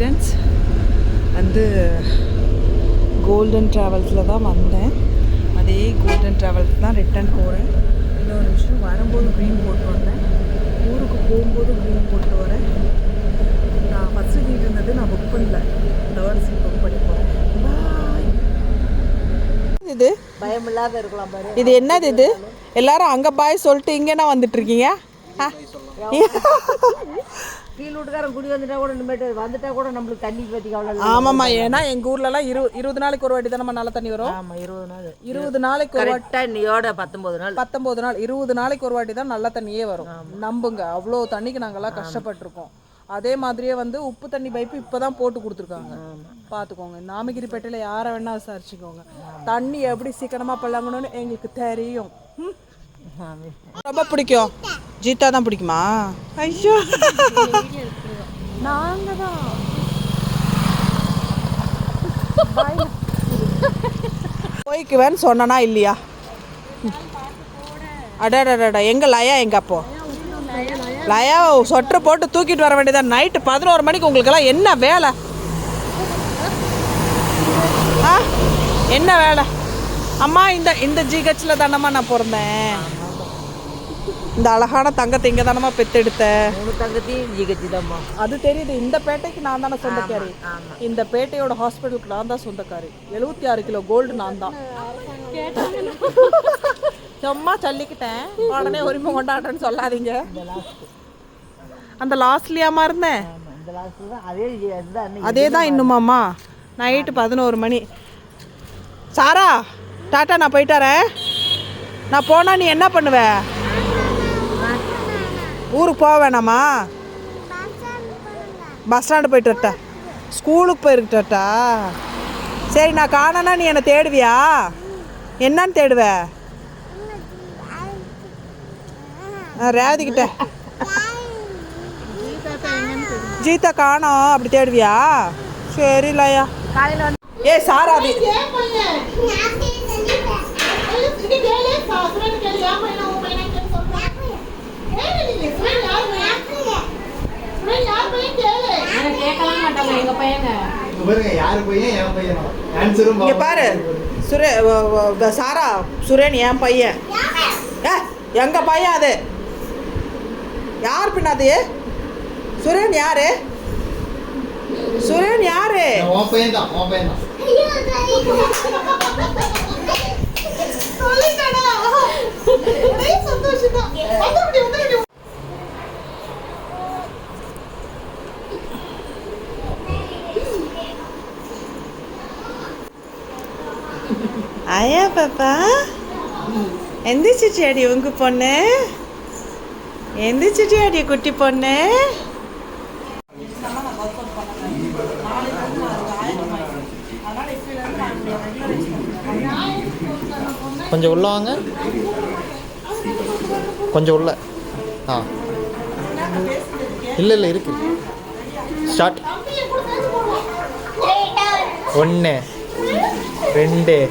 Residence வந்து golden ட்ராவல்ஸில் தான் வந்தேன். அதே கோல்டன் ட்ராவல்ஸ் தான் ரிட்டர்ன் போகிறேன் இன்னொரு நிமிஷம் வரும்போது க்ரீன் போட்டு வந்தேன். ஊருக்கு போகும்போது க்ரீன் போட்டு வரேன். நான் ஃபஸ்ட்டு சீட் இருந்தது நான் புக் பண்ணல. தேர்ட் சீட் புக் பண்ணி போகிறேன் இது? பயமில்லாத இருக்கலாம் பாரு. இது என்னது இது? எல்லாரும் அங்கே பாய் சொல்லிட்டு இங்கேனா வந்துட்டு இருக்கீங்க? ஆ. கீழ் வீட்டுக்காரன் குடி வந்துட்டா கூட இனிமேட்டு வந்துட்டா கூட நம்மளுக்கு தண்ணி பற்றி கவலை ஆமாம்மா ஏன்னா எங்கள் ஊர்லலாம் இரு இருபது நாளைக்கு ஒரு வாட்டி தான் நம்ம நல்ல தண்ணி வரும்? ஆமாம் இருபது நாள். இருபது நாளைக்கு ஒரு வாட்டி இன்னையோட பத்தொம்பது நாள். பத்தொம்போது நாள் இருபது நாளைக்கு ஒரு வாட்டி தான் நல்ல தண்ணியே வரும். நம்புங்க அவ்வளோ தண்ணிக்கு நாங்கெல்லாம் கஷ்டப்பட்டிருக்கோம். அதே மாதிரியே வந்து உப்பு தண்ணி பைப்பு இப்போ தான் போட்டு கொடுத்துருக்காங்க. பார்த்துக்கோங்க நாமகிரிப்பேட்டையில் யாரை வேணா விசாரிச்சுக்கோங்க. தண்ணி எப்படி சீக்கிரமாக பழங்கணும்னு எங்களுக்கு தெரியும். ம். ரொம்ப பிடிக்கும். ஜீதா தான் பிடிக்குமா? ஐயோ. நாங்க தான் போய்க்குவேன்னு சொன்னனா இல்லையா? அடடடடா எங்க லயா எங்க அப்போ? லயா சொட்டரை போட்டு தூக்கிட்டு வர வேண்டியதான் நைட்டு பதினோரு மணிக்கு உங்களுக்கெல்லாம் என்ன வேலை? ஆ? என்ன வேலை? அம்மா இந்த இந்த ஜிஹெச்சில் தானம்மா நான் பிறந்தேன். இந்த அழகான தங்கத்தை இங்கே தானம்மா பெத்தெடுத்தேன் மூணு தங்கத்தையும் ஜிகச்சி தான்மா. அது தெரியுது இந்த பேட்டைக்கு நான் தானே சொந்தக்காரி. இந்த பேட்டையோட ஹாஸ்பிட்டலுக்கு நான் தான் சொந்தக்காரி. எழுபத்தி ஆறு கிலோ கோல்டு நான் தான். சும்மா சொல்லிக்கிட்டேன். உடனே உரிமை கொண்டாடுறேன்னு சொல்லாதீங்க. அந்த லாஸ்ட்லியாமா இருந்தேன். அதே தான் இன்னுமாம்மா. நைட்டு பதினோரு மணி. சாரா டாட்டா நான் போயிட்டாரேன் நான் போனா நீ என்ன பண்ணுவ? ஊருக்கு போக வேணாமா? பஸ் ஸ்டாண்டு போயிட்டு வரட்டா. ஸ்கூலுக்கு போயிட்டு சரி நான் காணனா நீ என்னை தேடுவியா? என்னன்னு தேடுவ? ரேதிக்கிட்ட ஜீதா காணோம் அப்படி தேடுவியா? சரி லயா. காலையில் ஏ சாராதி பாருங்க யாரு பையன் என் பையனா ஆன்சரும் இங்க பாரு சுரே சாரா சுரேன் என் பையன். ஏ எங்க பையன் அது? யார் பின்ன அது? சுரேன் யாரு? சுரேன் யாரு பையன் தான் உன் பையன் தான் ஆயா பாப்பா. எந்திரிச்சிட்டியாடி உங்க பொண்ணு? எந்திரிச்சிட்டியாடி குட்டி பொண்ணு? கொஞ்சம் உள்ள வாங்க. கொஞ்சம் உள்ள. ஆ. இல்லை இல்லை இருக்கு. ஸ்டார்ட் ஒன்று ரெண்டு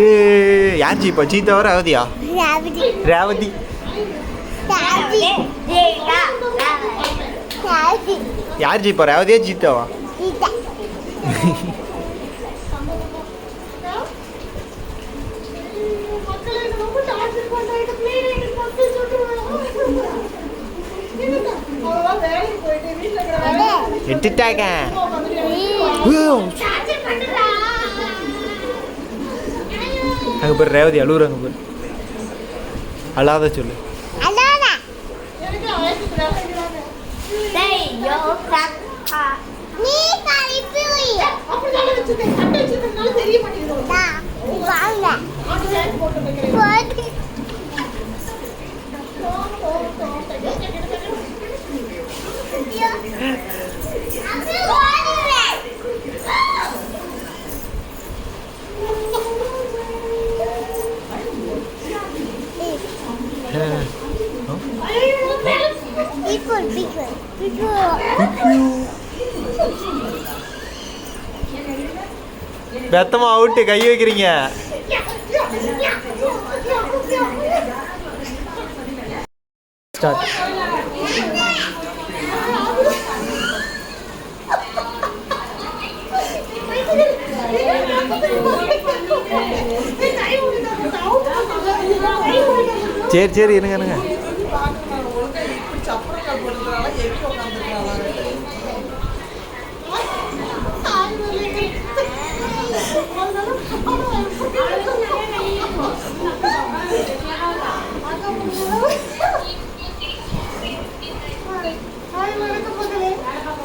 ஏ யார் ஜீப்பா ஜீத்தாவா ரேவதியா? ரேவதி. யார் ஜீப்பா ரேவதியா ஜீத்தாவா? எட்டுட்டாங்க. அங்கே பேர் ரேவதி அழுகுறாங்க பேர் அழாத சொல்லு நீ People, people, people. பெத்தமா அவுட்டு கை வைக்கிறீங்க ஸ்டார்ட் சரி சரி இருங்க இருங்க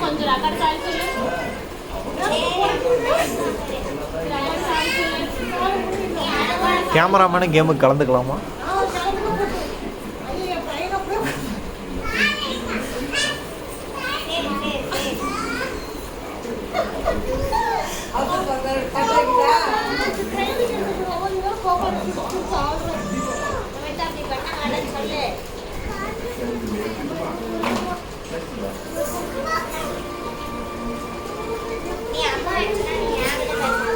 கொஞ்சம் ரகர் சொல்லு கேமராமேனு கேமுக்கு கலந்துக்கலாமா நீ அம்மா எடுத்தா நீ யார்கிட்ட பேச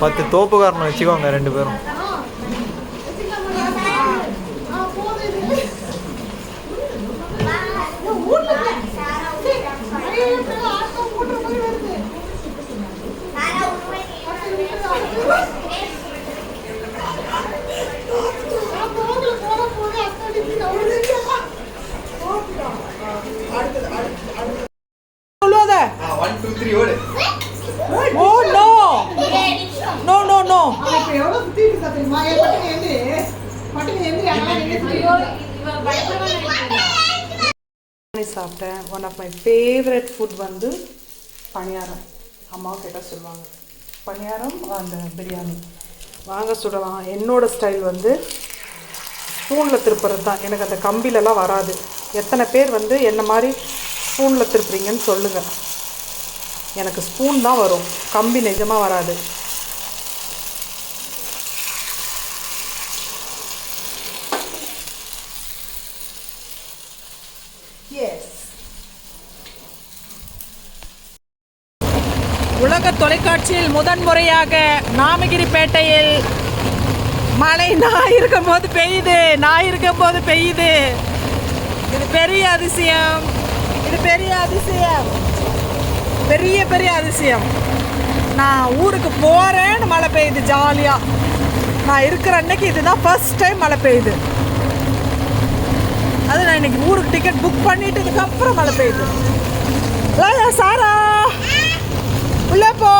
பத்து தோப்புக்காரனை வச்சுக்கோங்க ரெண்டு பேரும் சொல்லுவாத ஒன் டூ த்ரீ ஓடு oh no no no no இப்ப எவ்வளவு சுத்தி இருக்கா தெரியுமா என் பட்டுக்கு எந்திரி பட்டுக்கு எந்திரி அதெல்லாம் எங்க சுத்தி சாப்பிட்டேன். One of my favourite food வந்து பணியாரம். அம்மா கேட்டால் சொல்லுவாங்க. பணியாரம் அந்த பிரியாணி. வாங்க சுடலாம். என்னோடய ஸ்டைல் வந்து ஸ்பூனில் திருப்புறது தான். எனக்கு அந்த கம்பிலெலாம் வராது. எத்தனை பேர் வந்து என்ன மாதிரி ஸ்பூனில் திருப்புறீங்கன்னு சொல்லுங்கள் எனக்கு ஸ்பூன் தான் வரும். கம்பி நிஜமாக வராது. உலக தொலைக்காட்சியில் முதன்முறையாக நாமகிரிப்பேட்டையில் மழை நான் இருக்கும்போது பெய்யுது நான் இருக்கும்போது பெய்யுது. இது பெரிய அதிசயம். இது பெரிய அதிசயம். பெரிய பெரிய அதிசயம். நான் ஊருக்கு போகிறேன்னு மழை பெய்யுது ஜாலியாக நான் இருக்கிற அன்னைக்கு இதுதான் ஃபர்ஸ்ட் டைம் மழை பெய்யுது. அது நான் இன்னைக்கு ஊருக்கு டிக்கெட் புக் பண்ணிட்டு இதுக்கப்புறம் மழை பெய்யுது. சாரா! உள்ள போ.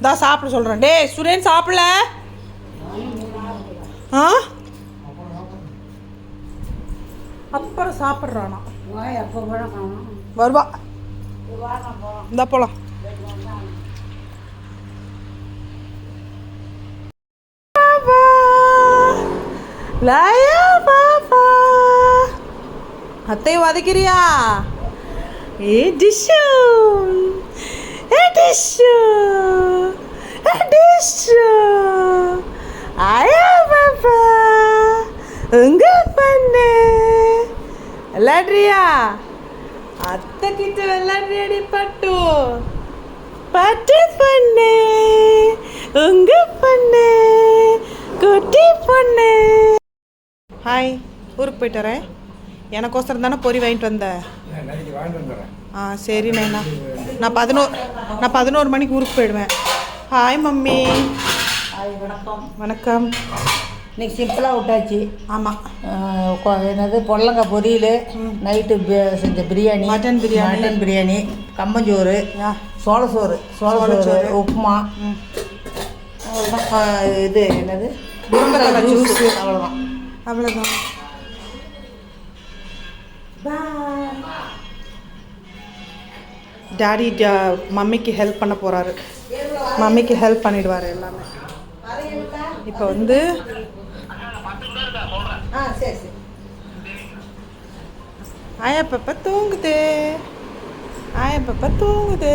தான் சாப்பிட சொல்கிறேன் டே சுரேன் சாப்பிடல? ஆ? அப்புறம் சாப்பிட்றானா. வருவா. இந்த போலாம். லாயா பாப்பா அத்தை வதக்கிறியா? ஏ டிஷ்ஷு. ஏ டிஷ்ஷு. ஏ டிஷ்ஷு. ஆயா பாப்பா உங்க பண்ணு? விளாடுறியா அத்தை கிட்ட விளாடுறியாடி பட்டு? பட்டு பண்ணு. உங்க பண்ணு? குட்டி பண்ணு. ஹாய் ஊருக்கு போயிட்டு வரேன். எனக்கோசரம் தானே பொரி வாங்கிட்டு வந்த? ஆ சரி நைனா. நான் பதினோரு நான் பதினோரு மணிக்கு ஊருக்கு போயிடுவேன். Hi mummy. ஹாய் வணக்கம். வணக்கம். இன்னைக்கு சிம்பிளாக விட்டாச்சு. ஆமாம் என்னது பொடலங்காய் பொரியல் நைட்டு செஞ்ச பிரியாணி மட்டன் பிரியாணி. மட்டன் பிரியாணி கம்மஞ்சோறு யா சோளசோறு சோளசோறு உப்புமா. இது என்னது? Juice juice. அவ்வளோதான் அவ்வளோதான் டாடி uh, மம்மிக்கு ஹெல்ப் பண்ண போகிறாரு மம்மிக்கு ஹெல்ப் பண்ணிடுவார் எல்லாமே. இப்போ வந்து ஆ சரி சரி. ஆயா பப்பா தூங்குது. ஆயா பப்பா தூங்குது.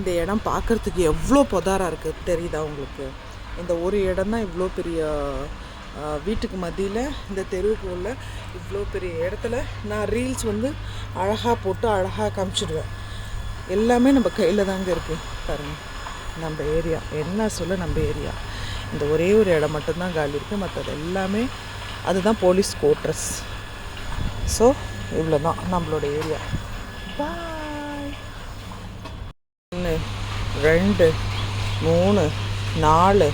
இந்த இடம் பார்க்குறதுக்கு எவ்வளோ பொதாராக இருக்குது தெரியுதா உங்களுக்கு? இந்த ஒரு இடம் தான் இவ்வளோ பெரிய வீட்டுக்கு மத்தியில் இந்த தெருவுக்கு உள்ள இவ்வளோ பெரிய இடத்துல நான் ரீல்ஸ் வந்து அழகாக போட்டு அழகாக காமிச்சிடுவேன். எல்லாமே நம்ம கையில் தாங்க இருக்குது பாருங்கள் நம்ம ஏரியா என்ன சொல்ல நம்ம ஏரியா இந்த ஒரே ஒரு இடம் மட்டும்தான் காலி இருக்குது மற்றது எல்லாமே அதுதான் போலீஸ் கோட்ரஸ் ஸோ இவ்வளோ தான் நம்மளோட ஏரியா பாய் ஒன்று ரெண்டு மூணு நாலு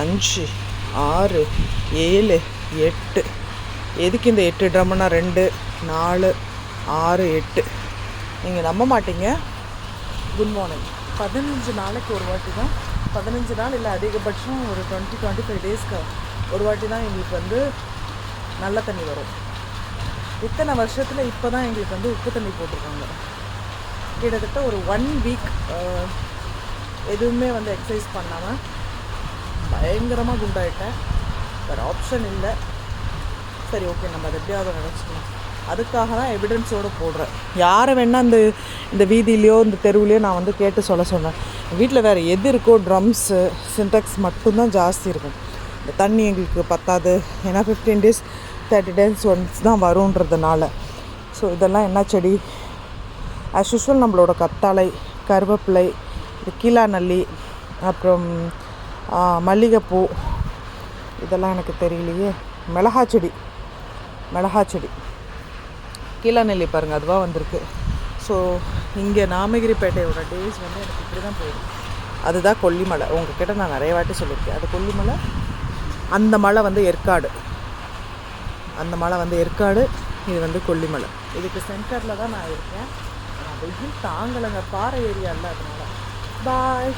அஞ்சு ஆறு ஏழு எட்டு. எதுக்கு இந்த எட்டு ட்ரம்னா ரெண்டு நாலு ஆறு எட்டு? நீங்கள் நம்ப மாட்டீங்க. குட் மார்னிங் பதினஞ்சு நாளைக்கு ஒரு வாட்டி தான். பதினஞ்சு நாள் இல்லை அதிகபட்சம் ஒரு டுவெண்ட்டி டுவெண்ட்டி ஃபைவ் டேஸ்க்கு ஒரு வாட்டி தான் எங்களுக்கு வந்து நல்ல தண்ணி வரும். இத்தனை வருஷத்தில் இப்போ தான் எங்களுக்கு வந்து உப்பு தண்ணி போட்டிருக்காங்க. கிட்டத்தட்ட ஒரு ஒன் வீக் எதுவுமே வந்து எக்ஸசைஸ் பண்ணாமல் பயங்கரமாக குண்டாயிட்டேன். வேறு ஆப்ஷன் இல்லை. சரி ஓகே நம்ம அதை எப்படியாவது நினச்சிக்கணும். அதுக்காக தான் எவிடன்ஸோடு போடுறேன். யாரை வேணால் இந்த இந்த வீதியிலையோ இந்த தெருவுலையோ நான் வந்து கேட்டு சொல்ல சொன்னேன். வீட்டில் வேறு எது இருக்கோ ட்ரம்ஸு சின்டெக்ஸ் மட்டும்தான் ஜாஸ்தி இருக்கும். இந்த தண்ணி எங்களுக்கு பத்தாது. ஏன்னா fifteen days thirty days once தான் வருன்றதுனால ஸோ இதெல்லாம் என்ன செடி? ஆஸ் யூஸ்வல் நம்மளோட கத்தாழை கருவேப்பிலை இது கீழா நல்லி அப்புறம் மல்லிகைப்பூ இதெல்லாம் எனக்கு தெரியலையே. மிளகா செடி. மிளகா செடி கீழநெல்லி பாருங்கள் அதுவாக வந்திருக்கு. ஸோ இங்கே நாமகிரிப்பேட்டையோட டேஸ் வந்து எனக்கு இப்படி தான் போயிடும். அதுதான் கொல்லிமலை. உங்ககிட்ட நான் நிறைய வாட்டி சொல்லியிருக்கேன். அது கொல்லிமலை அந்த மலை வந்து ஏற்காடு. அந்த மலை வந்து ஏற்காடு இது வந்து கொல்லிமலை. இதுக்கு சென்டரில் தான் நான் இருக்கேன். ஆனால் வெயில் தாங்கலைங்க. பாறை ஏரியா இல்லை அதனால். பாய்